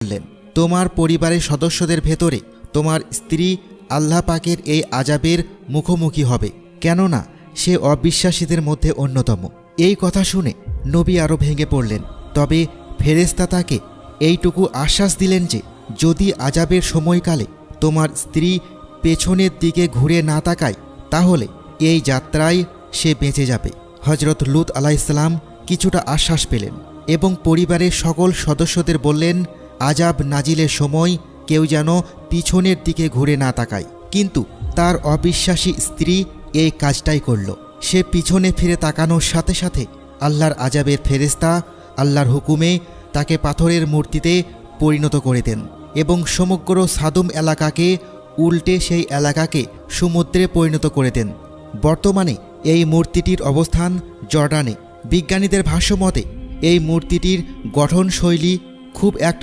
বললেন, তোমার পরিবারের সদস্যদের ভেতরে তোমার স্ত্রী আল্লাহ পাকের এই আজাবের মুখোমুখি হবে। কেননা সে অবিশ্বাসীদের মধ্যে অন্যতম। এই কথা শুনে নবী আরও ভেঙে পড়লেন। তবে ফেরেস্তা তাকে এইটুকু আশ্বাস দিলেন যে, যদি আজাবের সময়কালে তোমার স্ত্রী পেছনের দিকে ঘুরে না তাকায়, তাহলে এই যাত্রায় সে বেঁচে যাবে। হজরত লুত আলাইসালাম কিছুটা আশ্বাস পেলেন এবং পরিবারের সকল সদস্যদের বললেন আজাব নাজিলের সময় কেউ যেন পিছনের দিকে ঘুরে না তাকায়। কিন্তু তার অবিশ্বাসী স্ত্রী এই কাজটাই করল। সে পিছনে ফিরে তাকানোর সাথে সাথে আল্লাহর আজাবের ফেরেস্তা আল্লাহর হুকুমে তাকে পাথরের মূর্তিতে পরিণত করে দেন এবং সমগ্র সাদুম এলাকাকে উল্টে সেই এলাকাকে সমুদ্রে পরিণত করে দেন। বর্তমানে এই মূর্তিটির অবস্থান জর্ডানে। বিজ্ঞানীদের ভাষ্যমতে এই মূর্তিটির গঠনশৈলী খুব একটা